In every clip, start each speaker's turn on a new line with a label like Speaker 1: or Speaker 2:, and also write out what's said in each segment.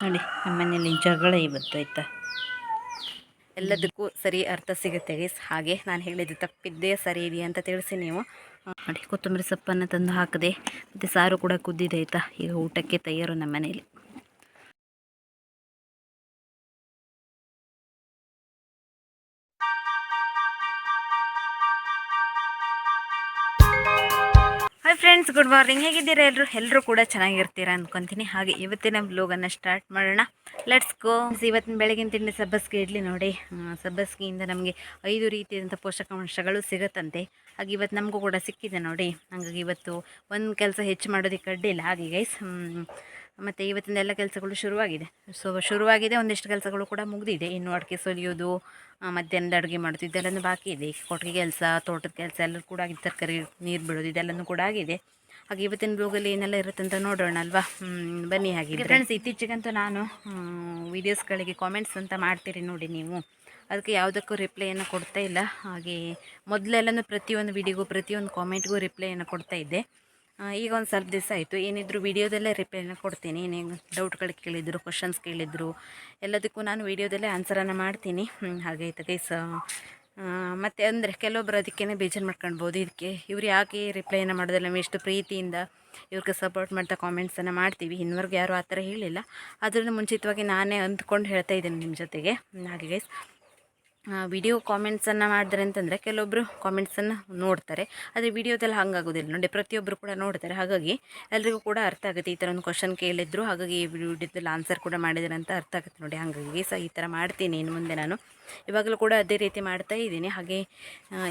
Speaker 1: ನೋಡಿ ನಮ್ಮ ಮನೆಯಲ್ಲಿ ಜಗಳ ಇವತ್ತು ಆಯ್ತಾ? ಎಲ್ಲದಕ್ಕೂ ಸರಿ ಅರ್ಥ ಸಿಗುತ್ತೆ ಗೈಸ್ ಹಾಗೆ ನಾನು ಹೇಳಿದ್ದು ತಪ್ಪಿದ್ದೇ ಸರಿ ಇದೆಯಾ ಅಂತ ತಿಳಿಸಿ ನೀವು. ನೋಡಿ, ಕೊತ್ತಂಬರಿ ಸೊಪ್ಪನ್ನು ತಂದು ಹಾಕಿದೆ, ಮತ್ತು ಸಾರು ಕೂಡ ಕುದ್ದಿದೆ, ಆಯಿತಾ? ಈಗ ಊಟಕ್ಕೆ ತಯಾರು ನಮ್ಮ ಮನೇಲಿ ಫ್ರೆಂಡ್ಸ್ ಗುಡ್ ಮಾರ್ನಿಂಗ್ ಹೇಗಿದ್ದೀರಾ ಎಲ್ಲರೂ ಎಲ್ಲರೂ ಕೂಡ ಚೆನ್ನಾಗಿರ್ತೀರಾ ಅಂದ್ಕೊತೀನಿ ಹಾಗೆ ಇವತ್ತಿನ ಬ್ಲೋಗನ್ನು ಸ್ಟಾರ್ಟ್ ಮಾಡೋಣ. ಲೆಟ್ಸ್ ಗೋ ಇವತ್ತಿನ ಬೆಳಗಿನ ತಿಂಡಿ ಸಬ್ಬಸ್ಗೆ ಇಡ್ಲಿ ನೋಡಿ. ಸಬ್ಬಸ್ಗೆಯಿಂದ ನಮಗೆ ಐದು ರೀತಿಯಾದಂಥ ಪೋಷಕಾಂಶಗಳು ಸಿಗುತ್ತಂತೆ. ಹಾಗೆ ಇವತ್ತು ನಮಗೂ ಕೂಡ ಸಿಕ್ಕಿದೆ ನೋಡಿ. ಹಾಗಾಗಿ ಇವತ್ತು ಒಂದು ಕೆಲಸ ಹೆಚ್ಚು ಮಾಡೋದಕ್ಕೆ ಅಡ್ಡಿಲ್ಲ ಹಾಗೆ ಗೈಸ್ ಮತ್ತು ಇವತ್ತಿನ ಎಲ್ಲ ಕೆಲಸಗಳು ಶುರುವಾಗಿದೆ. ಸೊ ಶುರುವಾಗಿದೆ, ಒಂದಿಷ್ಟು ಕೆಲಸಗಳು ಕೂಡ ಮುಗಿದಿದೆ. ಇನ್ನು ಅಡಿಕೆ ಸೊಲಿಯೋದು ಮಧ್ಯಾಹ್ನದ ಅಡುಗೆ ಮಾಡೋದು ಇದೆಲ್ಲನೂ ಬಾಕಿ ಇದೆ. ಕೊಟ್ಟಿಗೆ ಕೆಲಸ, ತೋಟದ ಕೆಲಸ, ಎಲ್ಲರೂ ಕೂಡ ಆಗಿದೆ ತರಕಾರಿ, ನೀರು ಬಿಡೋದು, ಇದೆಲ್ಲನೂ ಕೂಡ ಆಗಿದೆ. ಹಾಗೆ ಇವತ್ತಿನ ಬ್ಲೋಗಲ್ಲಿ ಏನೆಲ್ಲ ಇರುತ್ತೆ ಅಂತ ನೋಡೋಣ ಅಲ್ವಾ? ಬನ್ನಿ ಹಾಗೆ ಫ್ರೆಂಡ್ಸ್ ಇತ್ತೀಚೆಗಂತೂ ನಾನು ವೀಡಿಯೋಸ್ಗಳಿಗೆ ಕಾಮೆಂಟ್ಸ್ ಅಂತ ಮಾಡ್ತೀರಿ ನೋಡಿ ನೀವು. ಅದಕ್ಕೆ ಯಾವುದಕ್ಕೂ ರಿಪ್ಲೈಯನ್ನು ಕೊಡ್ತಾ ಇಲ್ಲ. ಹಾಗೆ ಮೊದಲೆಲ್ಲನೂ ಪ್ರತಿಯೊಂದು ವಿಡಿಯೋಗೂ ಪ್ರತಿಯೊಂದು ಕಾಮೆಂಟ್ಗೂ ರಿಪ್ಲೈಯನ್ನು ಕೊಡ್ತಾ ಇದ್ದೆ. ಈಗ ಒಂದು ಸ್ವಲ್ಪ ದಿವಸ ಆಯಿತು. ಏನಿದ್ರು ವಿಡಿಯೋದಲ್ಲೇ ರಿಪ್ಲೈನ ಕೊಡ್ತೀನಿ. ಏನೇ ಡೌಟ್ಗಳು ಕೇಳಿದ್ರು ಕ್ವಶನ್ಸ್ ಕೇಳಿದ್ರು, ಎಲ್ಲದಕ್ಕೂ ನಾನು ವೀಡಿಯೋದಲ್ಲೇ ಆನ್ಸರನ್ನು ಮಾಡ್ತೀನಿ. ಹಾಗಾಯ್ತು ಗೈಸ್ ಮತ್ತು ಅಂದರೆ ಕೆಲವೊಬ್ಬರು ಅದಕ್ಕೇ ಬೇಜಾರು ಮಾಡ್ಕೊಳ್ಬೋದು. ಇದಕ್ಕೆ ಇವ್ರು ಯಾಕೆ ರಿಪ್ಲೈನ ಮಾಡೋದಿಲ್ಲ? ನಾವು ಎಷ್ಟು ಪ್ರೀತಿಯಿಂದ ಇವ್ರಿಗೆ ಸಪೋರ್ಟ್ ಮಾಡ್ತಾ ಕಾಮೆಂಟ್ಸನ್ನು ಮಾಡ್ತೀವಿ. ಇನ್ನವರೆಗೂ ಯಾರೂ ಆ ಥರ ಹೇಳಿಲ್ಲ. ಅದರಿಂದ ಮುಂಚಿತವಾಗಿ ನಾನೇ ಅಂದ್ಕೊಂಡು ಹೇಳ್ತಾ ಇದ್ದೀನಿ ನಿಮ್ಮ ಜೊತೆಗೆ. ಹಾಗೆ ಗೈಸ್ ವಿಡಿಯೋ ಕಾಮೆಂಟ್ಸನ್ನು ಮಾಡಿದ್ರೆ ಅಂತಂದರೆ ಕೆಲವೊಬ್ಬರು ಕಾಮೆಂಟ್ಸನ್ನು ನೋಡ್ತಾರೆ. ಆದರೆ ವಿಡಿಯೋದಲ್ಲಿ ಹಾಗಾಗೋದಿಲ್ಲ. ನೋಡಿ ಪ್ರತಿಯೊಬ್ಬರು ಕೂಡ ನೋಡ್ತಾರೆ. ಹಾಗಾಗಿ ಎಲ್ರಿಗೂ ಕೂಡ ಅರ್ಥ ಆಗುತ್ತೆ. ಈ ಥರ ಒಂದು ಕ್ವಶನ್ ಕೇಳಿದ್ರು, ಹಾಗಾಗಿ ಈ ವಿಡಿಯೋದಲ್ಲಿ ಆನ್ಸರ್ ಕೂಡ ಮಾಡಿದ್ದಾರೆ ಅಂತ ಅರ್ಥ ಆಗುತ್ತೆ ನೋಡಿ. ಹಾಗಾಗಿ ಸಹ ಈ ಥರ ಮಾಡ್ತೀನಿ. ಇನ್ನು ಮುಂದೆ ನಾನು ಇವಾಗಲೂ ಕೂಡ ಅದೇ ರೀತಿ ಮಾಡ್ತಾ ಇದ್ದೀನಿ. ಹಾಗೆ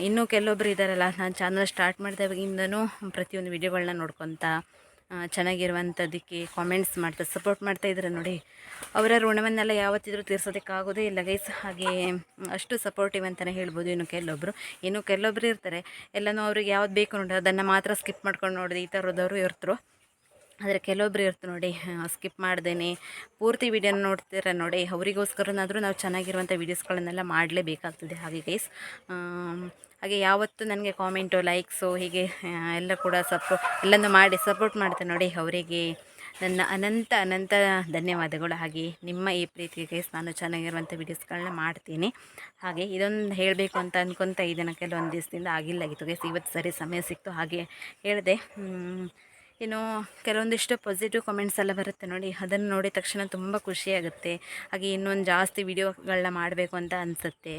Speaker 1: ಇನ್ನೂ ಕೆಲವೊಬ್ಬರು ಇದ್ದಾರಲ್ಲ ನಾನು ಚಾನಲ್ ಸ್ಟಾರ್ಟ್ ಮಾಡಿದಾಗಿಂದನೂ ಪ್ರತಿಯೊಂದು ವಿಡಿಯೋಗಳನ್ನ ನೋಡ್ಕೊತಾ ಚೆನ್ನಾಗಿರುವಂಥದ್ದಕ್ಕೆ ಕಾಮೆಂಟ್ಸ್ ಮಾಡ್ತಾ ಸಪೋರ್ಟ್ ಮಾಡ್ತಾ ಇದ್ದಾರೆ ನೋಡಿ. ಅವರ ಋಣವನ್ನೆಲ್ಲ ಯಾವತ್ತಿದ್ರೂ ತೀರ್ಸೋದಕ್ಕಾಗೋದೇ ಇಲ್ಲ ಗೈಸ್ ಹಾಗೆ ಅಷ್ಟು ಸಪೋರ್ಟಿವ್ ಅಂತಲೇ ಹೇಳ್ಬೋದು ಇನ್ನು ಕೆಲವೊಬ್ಬರು ಇನ್ನು ಕೆಲವೊಬ್ಬರು ಇರ್ತಾರೆ. ಎಲ್ಲನೂ ಅವ್ರಿಗೆ ಯಾವ್ದು ಬೇಕು ನೋಡಿ, ಅದನ್ನು ಮಾತ್ರ ಸ್ಕಿಪ್ ಮಾಡ್ಕೊಂಡು ನೋಡಿದೆ ಈ ಥರದವರು ಇರ್ತರು. ಆದರೆ ಕೆಲವೊಬ್ರು ಇರ್ತಾರೆ ನೋಡಿ ಸ್ಕಿಪ್ ಮಾಡ್ದೇನೆ. ಪೂರ್ತಿ ವಿಡಿಯೋನ ನೋಡ್ತೀರ ನೋಡಿ, ಅವರಿಗೋಸ್ಕರನಾದರೂ ನಾವು ಚೆನ್ನಾಗಿರುವಂಥ ವೀಡಿಯೋಸ್ಗಳನ್ನೆಲ್ಲ ಮಾಡಲೇಬೇಕಾಗ್ತದೆ ಹಾಗೆ ಗೈಸ್ ಹಾಗೆ ಯಾವತ್ತು ನನಗೆ ಕಾಮೆಂಟು, ಲೈಕ್ಸು ಹೀಗೆ ಎಲ್ಲ ಕೂಡ ಸಪೋ, ಎಲ್ಲನೂ ಮಾಡಿ ಸಪೋರ್ಟ್ ಮಾಡ್ತಾರೆ ನೋಡಿ ಅವರಿಗೆ. ನನ್ನ ಅನಂತ ಅನಂತ ಧನ್ಯವಾದಗಳು. ಹಾಗೆ ನಿಮ್ಮ ಈ ಪ್ರೀತಿಗೆ ನಾನು ಚೆನ್ನಾಗಿರುವಂಥ ವೀಡಿಯೋಸ್ಗಳನ್ನ ಮಾಡ್ತೀನಿ. ಹಾಗೆ ಇದೊಂದು ಹೇಳಬೇಕು ಅಂತ ಅನ್ಕೊತಾ ಇದನ್ನು ಕೆಲವೊಂದು ದಿವಸದಿಂದ ಆಗಿಲ್ಲಾಗಿತ್ತು ಗೈಸ್ ಇವತ್ತು ಸರಿ ಸಮಯ ಸಿಕ್ತು. ಹಾಗೆ ಹೇಳಿದೆ ಏನು ಕೆಲವೊಂದಿಷ್ಟು ಪಾಸಿಟಿವ್ ಕಮೆಂಟ್ಸ್ ಎಲ್ಲ ಬರುತ್ತೆ ನೋಡಿ. ಅದನ್ನು ನೋಡಿದ ತಕ್ಷಣ ತುಂಬ ಖುಷಿಯಾಗುತ್ತೆ. ಹಾಗೆ ಇನ್ನೊಂದು ಜಾಸ್ತಿ ವೀಡಿಯೋಗಳನ್ನ ಮಾಡಬೇಕು ಅಂತ ಅನಿಸುತ್ತೆ.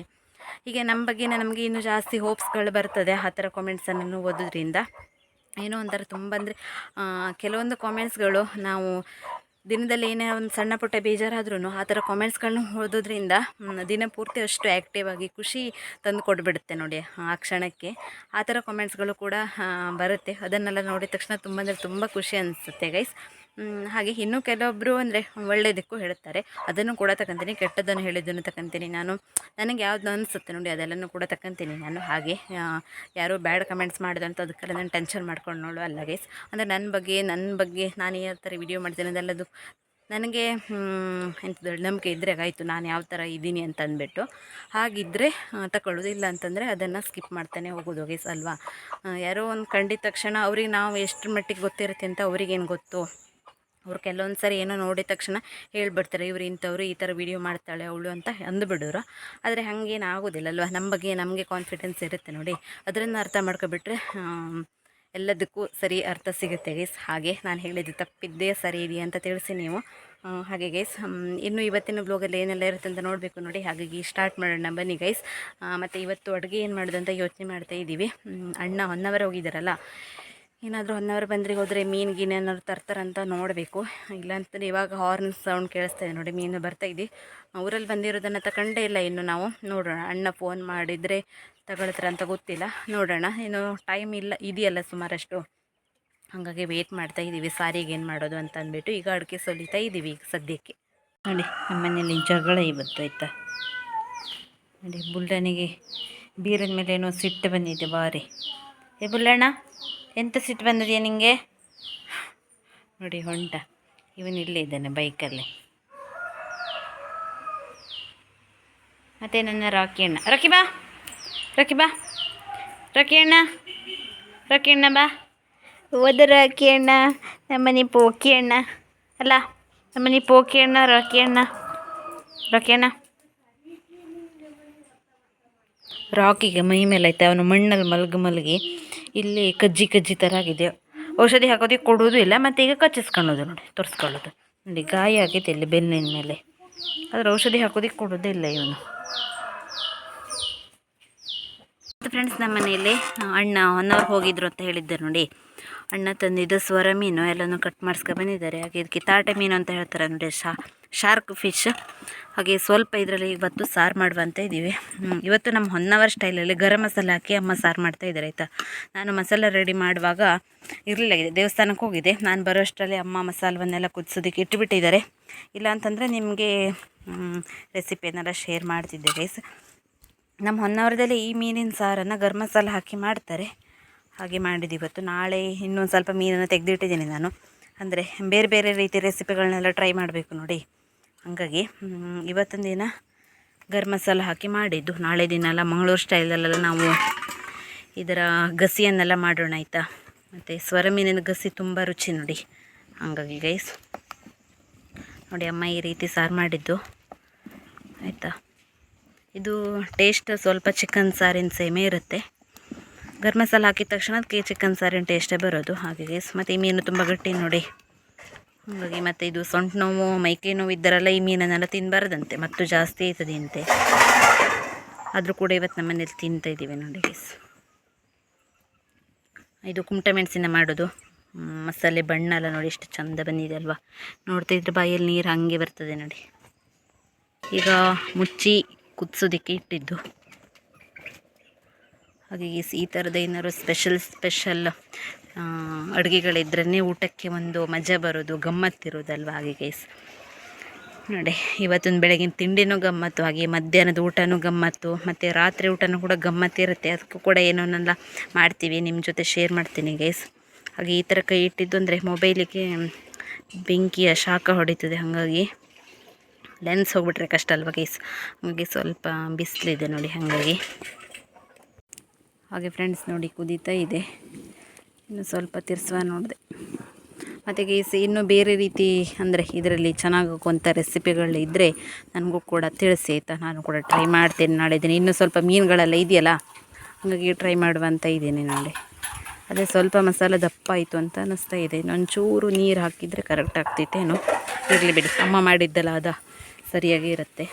Speaker 1: ಹೀಗೆ ನಮ್ಮ ಬಗ್ಗೆನೇ ನಮಗೆ ಇನ್ನೂ ಜಾಸ್ತಿ ಹೋಪ್ಸ್ಗಳು ಬರ್ತದೆ ಆ ಥರ ಕಾಮೆಂಟ್ಸನ್ನು ಓದೋದ್ರಿಂದ. ಏನೋ ಒಂಥರ ತುಂಬ ಅಂದರೆ ಕೆಲವೊಂದು ಕಾಮೆಂಟ್ಸ್ಗಳು ನಾವು ದಿನದಲ್ಲಿ ಏನೇ ಒಂದು ಸಣ್ಣ ಪುಟ್ಟ ಬೇಜಾರಾದ್ರೂ ಆ ಥರ ಕಾಮೆಂಟ್ಸ್ಗಳನ್ನ ಓದೋದ್ರಿಂದ ದಿನ ಪೂರ್ತಿ ಅಷ್ಟು ಆ್ಯಕ್ಟಿವ್ ಆಗಿ ಖುಷಿ ತಂದು ಕೊಟ್ಬಿಡುತ್ತೆ ನೋಡಿ ಆ ಕ್ಷಣಕ್ಕೆ. ಆ ಥರ ಕಾಮೆಂಟ್ಸ್ಗಳು ಕೂಡ ಬರುತ್ತೆ. ಅದನ್ನೆಲ್ಲ ನೋಡಿದ ತಕ್ಷಣ ತುಂಬ ಅಂದರೆ ತುಂಬ ಖುಷಿ ಅನಿಸುತ್ತೆ ಗೈಸ್ ಹಾಗೆ ಇನ್ನೂ ಕೆಲವೊಬ್ಬರು ಅಂದರೆ ಒಳ್ಳೆಯದಕ್ಕೂ ಹೇಳುತ್ತಾರೆ. ಅದನ್ನು ಕೂಡ ತಗೊಂತೀನಿ ಕೆಟ್ಟದನ್ನು ಹೇಳಿದ್ದನ್ನು ತಗೊಂತೀನಿ ನಾನು. ನನಗೆ ಯಾವ್ದು ಅನಿಸುತ್ತೆ ನೋಡಿ, ಅದೆಲ್ಲನೂ ಕೂಡ ತಗೊಂತೀನಿ ನಾನು. ಹಾಗೆ ಯಾರು ಬ್ಯಾಡ್ ಕಮೆಂಟ್ಸ್ ಮಾಡಿದಂಥ ಅದಕ್ಕೆಲ್ಲ ನಾನು ಟೆನ್ಷನ್ ಮಾಡ್ಕೊಂಡು ನೋಡು ಅಲ್ಲ ಗೈಸ್ ಅಂದರೆ ನನ್ನ ಬಗ್ಗೆ ನನ್ನ ಬಗ್ಗೆ ನಾನು ಯಾವ ಥರ ವಿಡಿಯೋ ಮಾಡ್ತೀನಿ ಅದೆಲ್ಲದು ನನಗೆ ಎಂಥದ್ದು ನಂಬಿಕೆ ಇದ್ದರೆ ಆಯಿತು, ನಾನು ಯಾವ ಥರ ಇದ್ದೀನಿ ಅಂತ ಅಂದ್ಬಿಟ್ಟು. ಹಾಗಿದ್ದರೆ ತಗೊಳ್ಳೋದು ಇಲ್ಲ ಅಂತಂದರೆ ಅದನ್ನು ಸ್ಕಿಪ್ ಮಾಡ್ತಾನೆ ಹೋಗೋದು ಗೈಸ್ ಅಲ್ವಾ? ಯಾರೋ ಒಂದು ಕಂಡಿದ ತಕ್ಷಣ ಅವ್ರಿಗೆ ನಾವು ಎಷ್ಟು ಮಟ್ಟಿಗೆ ಗೊತ್ತಿರುತ್ತೆ ಅಂತ ಅವ್ರಿಗೇನು ಗೊತ್ತು? ಅವ್ರು ಕೆಲವೊಂದು ಸರಿ ಏನೋ ನೋಡಿದ ತಕ್ಷಣ ಹೇಳ್ಬಿಡ್ತಾರೆ, ಇವ್ರು ಇಂಥವ್ರು, ಈ ಥರ ವೀಡಿಯೋ ಮಾಡ್ತಾಳೆ ಅವಳು ಅಂತ ಅಂದುಬಿಡೋರು ಆದರೆ ಹಾಗೇನು ಆಗೋದಿಲ್ಲ ಅಲ್ವಾ ನಮ್ಮ ಬಗ್ಗೆ ನಮಗೆ ಕಾನ್ಫಿಡೆನ್ಸ್ ಇರುತ್ತೆ ನೋಡಿ. ಅದರಿಂದ ಅರ್ಥ ಮಾಡ್ಕೊಬಿಟ್ರೆ ಎಲ್ಲದಕ್ಕೂ ಸರಿ ಅರ್ಥ ಸಿಗುತ್ತೆ ಗೈಸ್ ಹಾಗೆ ನಾನು ಹೇಳಿದ್ದು ತಪ್ಪಿದ್ದೇ ಸರಿ ಇದೆಯಾ ಅಂತ ತಿಳಿಸಿ ನೀವು. ಹಾಗೆ ಗೈಸ್ ಇನ್ನು ಇವತ್ತಿನ ಬ್ಲೋಗಲ್ಲಿ ಏನೆಲ್ಲ ಇರುತ್ತೆ ಅಂತ ನೋಡಬೇಕು ನೋಡಿ. ಹಾಗಾಗಿ ಸ್ಟಾರ್ಟ್ ಮಾಡೋಣ ಬನ್ನಿ ಗೈಸ್ ಮತ್ತು ಇವತ್ತು ಅಡುಗೆ ಏನು ಮಾಡೋದು ಅಂತ ಯೋಚನೆ ಮಾಡ್ತಾ ಇದ್ದೀವಿ ಅಣ್ಣ ಒನ್ ಅವರ್ ಹೋಗಿದ್ದಾರಲ್ಲ ಏನಾದರೂ ಒನ್ ಬಂದ್ರಿಗೆ ಬಂದರೆ ಹೋದರೆ ಮೀನು ಗೀನು ಏನಾದ್ರು ತರ್ತಾರಂತ ನೋಡಬೇಕು. ಇಲ್ಲಾಂತಂದರೆ ಇವಾಗ ಹಾರ್ನ್ ಸೌಂಡ್ ಕೇಳಿಸ್ತಾ ಇದೆ ನೋಡಿ, ಮೀನು ಬರ್ತಾ ಇದೆ. ಊರಲ್ಲಿ ಬಂದಿರೋದನ್ನು ತಗೊಂಡೇ ಇಲ್ಲ ಇನ್ನು ನಾವು. ನೋಡೋಣ, ಅಣ್ಣ ಫೋನ್ ಮಾಡಿದರೆ ತಗೊಳ್ತಾರೆ ಅಂತ ಗೊತ್ತಿಲ್ಲ. ನೋಡೋಣ, ಇನ್ನು ಟೈಮ್ ಇಲ್ಲ, ಇದೆಯಲ್ಲ ಸುಮಾರಷ್ಟು. ಹಾಗಾಗಿ ವೆಯ್ಟ್ ಮಾಡ್ತಾ ಇದ್ದೀವಿ ಸಾರಿಗೆ ಏನು ಮಾಡೋದು ಅಂತ ಅಂದ್ಬಿಟ್ಟು. ಈಗ ಅಡುಗೆ ಸೊಲಿತಾ ಇದ್ದೀವಿ ಈಗ ಸದ್ಯಕ್ಕೆ. ನೋಡಿ ನಮ್ಮ ಮನೇಲಿ ಜಗಳ ಇವತ್ತು ಆಯಿತಾ? ನೋಡಿ ಬುಲ್ಲನಿಗೆ ಬೀರದ ಮೇಲೆ ಏನೋ ಸಿಟ್ಟು ಬಂದಿದೆ ಬಾರಿ. ಏ ಬುಲ್ಲಣ್ಣ ಎಂತ ಸಿಟ್ಟು ಬಂದಿದೆಯಾ ನಿಮಗೆ ನೋಡಿ, ಹೊಂಟ. ಇವನು ಇಲ್ಲೇ ಇದ್ದಾನೆ ಬೈಕಲ್ಲಿ ಮತ್ತೆ ನನ್ನ ರಾಕಿ ಅಣ್ಣ. ರಾಕಿ ಬಾ. ರಾಕಿ ಬಾ. ರಾಕಿ ಅಣ್ಣ. ರಾಕಿ ಅಣ್ಣ ಬಾ. ಓದ ರಾಕಿ ಅಣ್ಣ. ನಮ್ಮನೆ ಪೋಕಿ ಅಣ್ಣ. ಅಲ್ಲ, ನಮ್ಮನೆ ಪೋಕಿ ಅಣ್ಣ ರಾಕಿ ಅಣ್ಣ. ರಾಕಿ ಅಣ್ಣ. ರಾಕಿಗೆ ಮೈ ಮೇಲೆ ಐತೆ ಅವನು ಮಣ್ಣಲ್ಲಿ ಮಲಗಿ ಮಲಗಿ ಇಲ್ಲಿ ಕಜ್ಜಿ ಕಜ್ಜಿ ಥರ ಆಗಿದೆ. ಔಷಧಿ ಹಾಕೋದಕ್ಕೆ ಕೊಡೋದು ಇಲ್ಲ, ಮತ್ತು ಈಗ ಕಚ್ಚಿಸ್ಕೊಳ್ಳೋದು ನೋಡಿ, ತೋರಿಸ್ಕೊಳ್ಳೋದು. ನೋಡಿ, ಗಾಯ ಆಗೈತೆ ಇಲ್ಲಿ ಬೆನ್ನಿನ ಮೇಲೆ. ಆದರೆ ಔಷಧಿ ಹಾಕೋದಕ್ಕೆ ಕೊಡೋದೇ ಇಲ್ಲ ಇವನು. ಫ್ರೆಂಡ್ಸ್ ನಮ್ಮ ಮನೆಯಲ್ಲಿ ಅಣ್ಣ ಒನ್ ಅವರ್ ಹೋಗಿದ್ರು ಅಂತ ಹೇಳಿದ್ದೆ ನೋಡಿ. ಅಣ್ಣ ತಂದಿದ್ದು ಸ್ವರ ಮೀನು ಎಲ್ಲನೂ ಕಟ್ ಮಾಡಿಸ್ಕೊ ಬಂದಿದ್ದಾರೆ. ಹಾಗೆ ಇದಕ್ಕೆ ತಾಟೆ ಮೀನು ಅಂತ ಹೇಳ್ತಾರೆ ನೋಡಿ, ಶಾ ಶಾರ್ಕ್ ಫಿಶ್ ಹಾಗೆ ಸ್ವಲ್ಪ ಇದರಲ್ಲಿ ಇವತ್ತು ಸಾರು ಮಾಡುವಂತ ಇದ್ದೀವಿ. ಇವತ್ತು ನಮ್ಮ ಹೊನ್ನವರ್ ಸ್ಟೈಲಲ್ಲಿ ಗರಂ ಮಸಾಲೆ ಹಾಕಿ ಅಮ್ಮ ಸಾರು ಮಾಡ್ತಾ ಇದ್ದಾರೆ, ಆಯಿತಾ? ನಾನು ಮಸಾಲೆ ರೆಡಿ ಮಾಡುವಾಗ ಇರಲಿಲ್ಲ ದೇವಸ್ಥಾನಕ್ಕೆ ಹೋಗಿದೆ ನಾನು ಬರೋಷ್ಟರಲ್ಲಿ ಅಮ್ಮ ಮಸಾಲವನ್ನೆಲ್ಲ ಕುದಿಸೋದಕ್ಕೆ ಇಟ್ಟುಬಿಟ್ಟಿದ್ದಾರೆ. ಇಲ್ಲ ಅಂತಂದರೆ ನಿಮಗೆ ರೆಸಿಪಿಯನ್ನೆಲ್ಲ ಶೇರ್ ಮಾಡ್ತಿದ್ದೆ ಗೈಸ್ ನಮ್ಮ ಹೊನ್ನಾವರದಲ್ಲಿ ಈ ಮೀನಿನ ಸಾರನ್ನು ಗರಂ ಮಸಾಲೆ ಹಾಕಿ ಮಾಡ್ತಾರೆ. ಹಾಗೆ ಮಾಡಿದ್ದು ಇವತ್ತು. ನಾಳೆ ಇನ್ನೊಂದು ಸ್ವಲ್ಪ ಮೀನನ್ನು ತೆಗೆದಿಟ್ಟಿದ್ದೀನಿ ನಾನು. ಅಂದರೆ ಬೇರೆ ಬೇರೆ ರೀತಿ ರೆಸಿಪಿಗಳನ್ನೆಲ್ಲ ಟ್ರೈ ಮಾಡಬೇಕು ನೋಡಿ. ಹಾಗಾಗಿ ಇವತ್ತಿನ ದಿನ ಗರ್ ಮಸಾಲ ಹಾಕಿ ಮಾಡಿದ್ದು. ನಾಳೆ ದಿನ ಎಲ್ಲ ಮಂಗಳೂರು ಸ್ಟೈಲಲ್ಲೆಲ್ಲ ನಾವು ಇದರ ಗಸಿಯನ್ನೆಲ್ಲ ಮಾಡೋಣ ಆಯಿತಾ? ಮತ್ತು ಸ್ವರ ಮೀನಿನ ಗಸಿ ತುಂಬ ರುಚಿ ನೋಡಿ. ಹಾಗಾಗಿ ಗೈಸ್ ನೋಡಿ ಅಮ್ಮ ಈ ರೀತಿ ಸಾರು ಮಾಡಿದ್ದು. ಆಯಿತಾ? ಇದು ಟೇಸ್ಟ್ ಸ್ವಲ್ಪ ಚಿಕನ್ ಸಾರಿನ ಸೇಮೇ ಇರುತ್ತೆ. ಗರಂ ಮಸಾಲ ಹಾಕಿದ ತಕ್ಷಣ ಅದಕ್ಕೆ ಚಿಕನ್ ಸಾರಿನ ಟೇಸ್ಟೇ ಬರೋದು. ಹಾಗೆ ಮತ್ತು ಈ ಮೀನು ತುಂಬ ಗಟ್ಟಿ ನೋಡಿ. ಹಾಗಾಗಿ ಮತ್ತು ಇದು ಸೊಂಟು ನೋವು, ಮೈಕೈ ನೋವು ಇದ್ದರಲ್ಲ ಈ ಮೀನನ್ನೆಲ್ಲ ತಿನ್ನಬಾರ್ದಂತೆ ಮತ್ತು ಜಾಸ್ತಿ ಆಯ್ತದೆ ಅಂತೆ. ಆದರೂ ಕೂಡ ಇವತ್ತು ನಮ್ಮ ಮನೇಲಿ ತಿಂತಾ ಇದ್ದೀವಿ ನೋಡಿ ಗೈಸ್ ಇದು ಕುಮಟೆ ಮೆಣಸಿನ ಮಾಡೋದು. ಮಸಾಲೆ ಬಣ್ಣ ಎಲ್ಲ ನೋಡಿ ಎಷ್ಟು ಚಂದ ಬಂದಿದೆ ಅಲ್ವಾ. ನೋಡ್ತಾ ಇದ್ರೆ ಬಾಯಲ್ಲಿ ನೀರು ಹಾಗೆ ಬರ್ತದೆ ನೋಡಿ. ಈಗ ಮುಚ್ಚಿ ಕುದಿಸೋದಕ್ಕೆ ಇಟ್ಟಿದ್ದು. ಹಾಗೆ ಈ ಸ್- ಈ ಥರದ ಏನಾದ್ರು ಸ್ಪೆಷಲ್ ಸ್ಪೆಷಲ್ ಅಡುಗೆಗಳಿದ್ರೇ ಊಟಕ್ಕೆ ಒಂದು ಮಜಾ ಬರೋದು, ಗಮ್ಮತ್ತಿರೋದಲ್ವ ಹಾಗೆ ಗೈಸ್ ನೋಡಿ, ಇವತ್ತೊಂದು ಬೆಳಗಿನ ತಿಂಡಿನೂ ಗಮ್ಮತ್ತು, ಹಾಗೆ ಮಧ್ಯಾಹ್ನದ ಊಟನೂ ಗಮ್ಮತ್ತು, ಮತ್ತು ರಾತ್ರಿ ಊಟನೂ ಕೂಡ ಗಮ್ಮತ್ತಿರುತ್ತೆ ಅದಕ್ಕೂ ಕೂಡ ಏನೋನೆಲ್ಲ ಮಾಡ್ತೀವಿ ನಿಮ್ಮ ಜೊತೆ ಶೇರ್ ಮಾಡ್ತೀನಿ ಗೈಸ್ ಹಾಗೆ ಈ ಥರ ಕೈ ಇಟ್ಟಿದ್ದು ಅಂದರೆ ಮೊಬೈಲಿಗೆ ಬೆಂಕಿಯ ಶಾಖ ಹೊಡಿತದೆ ಹಾಗಾಗಿ ಲೆನ್ಸ್ ಹೋಗ್ಬಿಟ್ರೆ ಕಷ್ಟ ಅಲ್ವಾ ಗೈಸ್ ಹಾಗೆ ಸ್ವಲ್ಪ ಬಿಸಿಲಿದೆ ನೋಡಿ ಹಾಗಾಗಿ. ಹಾಗೆ ಫ್ರೆಂಡ್ಸ್ ನೋಡಿ ಕುದೀತಾ ಇದೆ. ಇನ್ನು ಸ್ವಲ್ಪ ತಿರ್ಸುವ ನೋಡಿದೆ. ಮತ್ತು ಗೈಸ್ ಇನ್ನೂ ಬೇರೆ ರೀತಿ ಅಂದರೆ ಇದರಲ್ಲಿ ಚೆನ್ನಾಗಿ ಆಗುವಂಥ ರೆಸಿಪಿಗಳು ಇದ್ದರೆ ನನಗೂ ಕೂಡ ತಿಳಿಸಿ ಆಯಿತಾ? ನಾನು ಕೂಡ ಟ್ರೈ ಮಾಡ್ತೇನೆ ನಾಳೆ ಇದ್ದೀನಿ ಇನ್ನೂ ಸ್ವಲ್ಪ ಮೀನುಗಳೆಲ್ಲ ಇದೆಯಲ್ಲ? ಹಾಗಾಗಿ ಟ್ರೈ ಮಾಡುವಂತ ಇದ್ದೀನಿ ನಾಳೆ. ಅದೇ ಸ್ವಲ್ಪ ಮಸಾಲೆ ದಪ್ಪ ಆಯಿತು ಅಂತ ಅನ್ನಿಸ್ತಾ ಇದೆ. ಇನ್ನೊಂಚೂರು ನೀರು ಹಾಕಿದರೆ ಕರೆಕ್ಟ್ ಆಗ್ತಿತ್ತೇನೋ ಇರಲಿ ಬಿಡಿ. ಅಮ್ಮ ಮಾಡಿದ್ದಲ್ಲ, ಅದ ಸರಿಯಾಗಿ ಇರುತ್ತೆ.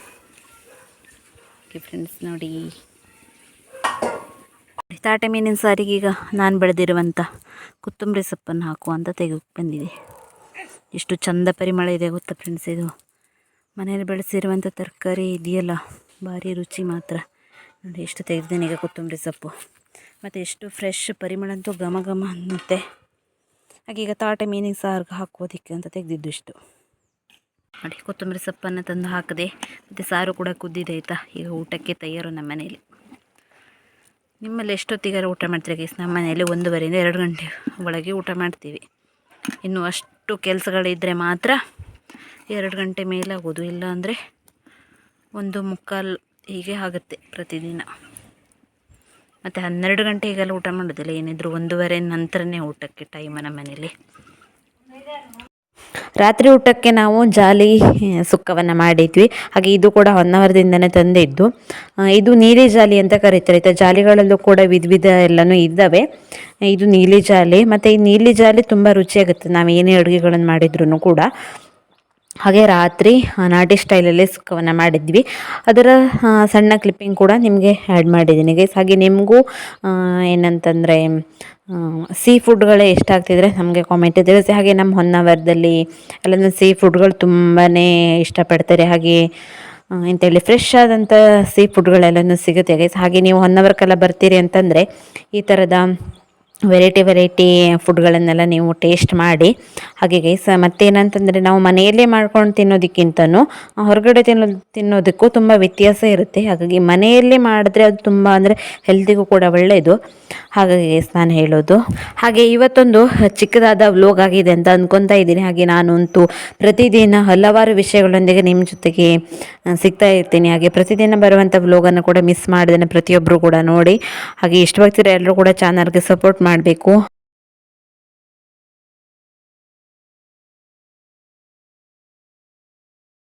Speaker 1: ಓಕೆ ಫ್ರೆಂಡ್ಸ್ ನೋಡಿ. ತಾಟೆ ಮೀನಿನ ಸಾರಿಗೆ ಈಗ ನಾನು ಬೆಳೆದಿರುವಂಥ ಕೊತ್ತಂಬರಿ ಸೊಪ್ಪನ್ನು ಹಾಕುವಂತ ತೆಗೆದು ಬಂದಿದೆ. ಎಷ್ಟು ಚಂದ ಪರಿಮಳ ಇದೆ ಗೊತ್ತಾ ಫ್ರೆಂಡ್ಸ್ ಇದು. ಮನೆಯಲ್ಲಿ ಬೆಳೆಸಿರುವಂಥ ತರಕಾರಿ ಇದೆಯಲ್ಲ, ಭಾರಿ ರುಚಿ ಮಾತ್ರ. ನೋಡಿ, ಎಷ್ಟು ತೆಗೆದಿದ್ದೇನೆ ಈಗ ಕೊತ್ತಂಬರಿ ಸೊಪ್ಪು. ಮತ್ತು ಎಷ್ಟು ಫ್ರೆಶ್ ಪರಿಮಳ ಅಂತೂ ಘಮ ಘಮ ಅನ್ನುತ್ತೆ. ಹಾಗೀಗ ತಾಟೆ ಮೀನಿನ ಸಾರಿಗೆ ಹಾಕೋದಿಕ್ಕೆ ಅಂತ ತೆಗೆದಿದ್ದು ಇಷ್ಟು. ನೋಡಿ, ಕೊತ್ತಂಬರಿ ಸೊಪ್ಪನ್ನು ತಂದು ಹಾಕಿದೆ, ಮತ್ತು ಸಾರು ಕೂಡ ಕುದ್ದಿದೆ ಆಯಿತಾ? ಈಗ ಊಟಕ್ಕೆ ತಯಾರು ನಮ್ಮ ಮನೆಯಲ್ಲಿ ನಿಮ್ಮಲ್ಲಿ ಎಷ್ಟೊತ್ತಿಗಾರ ಊಟ ಮಾಡ್ತೀರಿ ಗೈಸ್? ನಮ್ಮ ಮನೆಯಲ್ಲಿ ಒಂದೂವರೆಯಿಂದ ಎರಡು ಗಂಟೆ ಒಳಗೆ ಊಟ ಮಾಡ್ತೀವಿ. ಇನ್ನು ಅಷ್ಟು ಕೆಲಸಗಳಿದ್ದರೆ ಮಾತ್ರ ಎರಡು ಗಂಟೆ ಮೇಲಾಗೋದು. ಇಲ್ಲ ಅಂದರೆ ಒಂದು ಮುಕ್ಕಾಲು ಹೀಗೆ ಆಗುತ್ತೆ ಪ್ರತಿದಿನ. ಮತ್ತು ಹನ್ನೆರಡು ಗಂಟೆಗೆಲ್ಲ ಊಟ ಮಾಡೋದಿಲ್ಲ. ಏನಿದ್ರು ಒಂದೂವರೆ ನಂತರನೇ ಊಟಕ್ಕೆ ಟೈಮ್ ನಮ್ಮ ಮನೇಲಿ ರಾತ್ರಿ ಊಟಕ್ಕೆ ನಾವು ಜಾಲಿ ಸುಕ್ಕವನ್ನು ಮಾಡಿದ್ವಿ. ಹಾಗೆ ಇದು ಕೂಡ ಹೊನ್ನಾವರದಿಂದನೇ ತಂದಿದ್ದು. ಇದು ನೀಲಿ ಜಾಲಿ ಅಂತ ಕರೀತಾರೆ. ಆಯಿತಾ ಜಾಲಿಗಳಲ್ಲೂ ಕೂಡ ವಿಧ ವಿಧ ಎಲ್ಲನೂ ಇದ್ದಾವೆ. ಇದು ನೀಲಿ ಜಾಲಿ. ಮತ್ತು ಈ ನೀಲಿ ಜಾಲಿ ತುಂಬ ರುಚಿಯಾಗುತ್ತೆ. ನಾವು ಏನೇ ಅಡುಗೆಗಳನ್ನು ಮಾಡಿದ್ರು ಕೂಡ. ಹಾಗೆ ರಾತ್ರಿ ನಾಟಿ ಸ್ಟೈಲಲ್ಲಿ ಸುಕ್ಕವನ್ನು ಮಾಡಿದ್ವಿ. ಅದರ ಸಣ್ಣ ಕ್ಲಿಪ್ಪಿಂಗ್ ಕೂಡ ನಿಮಗೆ ಆ್ಯಡ್ ಮಾಡಿದ್ದೀನಿ ಗೈಸ್ ಹಾಗೆ ನಿಮಗೂ ಏನಂತಂದರೆ ಸೀ ಫುಡ್ಗಳೇ ಎಷ್ಟಾಗ್ತಿದ್ರೆ ನಮಗೆ ಕಾಮೆಂಟ್ ತಿಳಿಸಿ ಹಾಗೆ ನಮ್ಮ ಹೊನ್ನಾವರದಲ್ಲಿ ಅಲ್ಲಿಂದ ಸೀ ಫುಡ್ಗಳು ತುಂಬಾ ಇಷ್ಟಪಡ್ತಾರೆ. ಹಾಗೆ ಅಂತೇಳಿ ಫ್ರೆಶ್ ಆದಂಥ ಸೀ ಫುಡ್ಗಳೆಲ್ಲನೂ ಸಿಗುತ್ತೆ ಗೈಸ್ ಹಾಗೆ ನೀವು ಹೊನ್ನಾವರಕ್ಕೆಲ್ಲ ಬರ್ತೀರಿ ಅಂತಂದರೆ ಈ ಥರದ ವೆರೈಟಿ ವೆರೈಟಿ ಫುಡ್ಗಳನ್ನೆಲ್ಲ ನೀವು ಟೇಸ್ಟ್ ಮಾಡಿ. ಹಾಗೆ ಗೈಸ್ ಮತ್ತೇನಂತಂದರೆ ನಾವು ಮನೆಯಲ್ಲೇ ಮಾಡ್ಕೊಂಡು ತಿನ್ನೋದಕ್ಕಿಂತನೂ ಹೊರಗಡೆ ತಿನ್ನೋ, ತಿನ್ನೋದಕ್ಕೂ ತುಂಬ ವ್ಯತ್ಯಾಸ ಇರುತ್ತೆ. ಹಾಗಾಗಿ ಮನೆಯಲ್ಲೇ ಮಾಡಿದ್ರೆ ಅದು ತುಂಬ ಅಂದರೆ ಹೆಲ್ತಿಗೂ ಕೂಡ ಒಳ್ಳೆಯದು ಹಾಗಾಗಿ ಗೈಸ್ ನಾನು ಹೇಳೋದು. ಹಾಗೆ ಇವತ್ತೊಂದು ಚಿಕ್ಕದಾದ ವ್ಲೋಗ್ ಆಗಿದೆ ಅಂತ ಅಂದ್ಕೊತಾ ಇದ್ದೀನಿ. ಹಾಗೆ ನಾನಂತೂ ಪ್ರತಿದಿನ ಹಲವಾರು ವಿಷಯಗಳೊಂದಿಗೆ ನಿಮ್ಮ ಜೊತೆಗೆ ಸಿಗ್ತಾ ಇರ್ತೀನಿ. ಹಾಗೆ ಪ್ರತಿದಿನ ಬರುವಂಥ ವ್ಲೋಗನ್ನು ಕೂಡ ಮಿಸ್ ಮಾಡಿದ್ದೇನೆ ಪ್ರತಿಯೊಬ್ಬರು ಕೂಡ ನೋಡಿ. ಹಾಗೆ ಇಷ್ಟವಾಗ್ತಿರೋ ಎಲ್ಲರೂ ಕೂಡ ಚಾನಲ್ಗೆ ಸಪೋರ್ಟ್ ಮಾಡಬೇಕು.